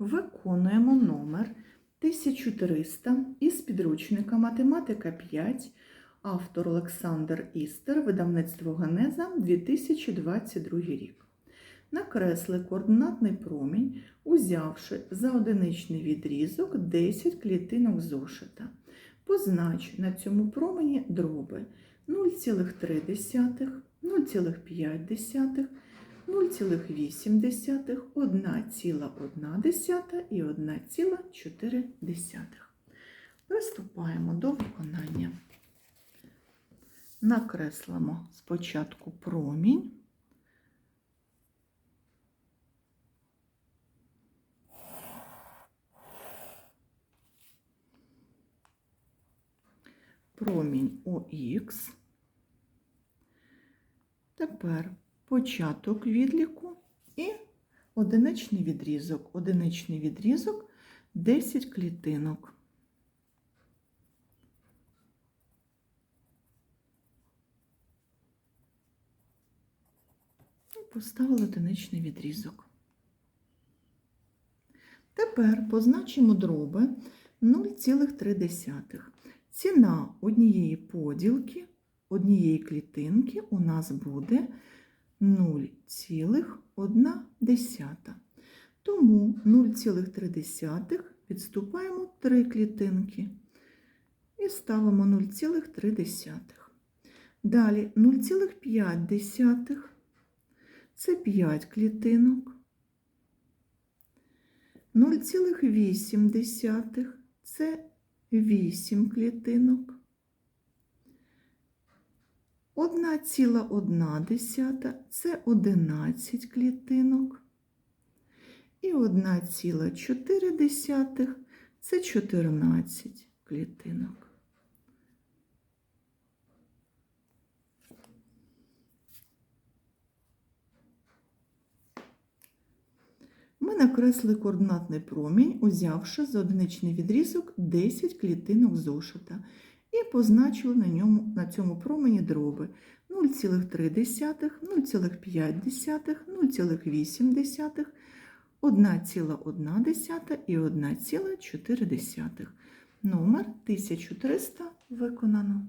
Виконуємо номер 1300 із підручника Математика 5, автор Олександр Істер, видавництво Генеза 2022 рік. Накресли координатний промінь, узявши за одиничний відрізок 10 клітинок зошита. Познач на цьому промені дроби 0,3, 0,5, 0,8, 1,1 і 1,4. Приступаємо до виконання. Накреслимо спочатку промінь. Промінь ОХ. Тепер початок відліку і одиничний відрізок. Одиничний відрізок 10 клітинок. І поставили одиничний відрізок. Тепер позначимо дроби 0,3. Ціна однієї поділки, однієї клітинки у нас буде 0,1. Тому 0,3 відступаємо 3 клітинки і ставимо 0,3. Далі 0,5 це 5 клітинок. 0,8 це 8 клітинок. 1,1 це 11 клітинок. І 1,4 це 14 клітинок. Ми накресли координатний промінь, узявши за одиничний відрізок 10 клітинок зошита і позначили на, ньому, на цьому промені дроби 0,3, 0,5, 0,8, 1,1 і 1,4. Номер 1300 виконано.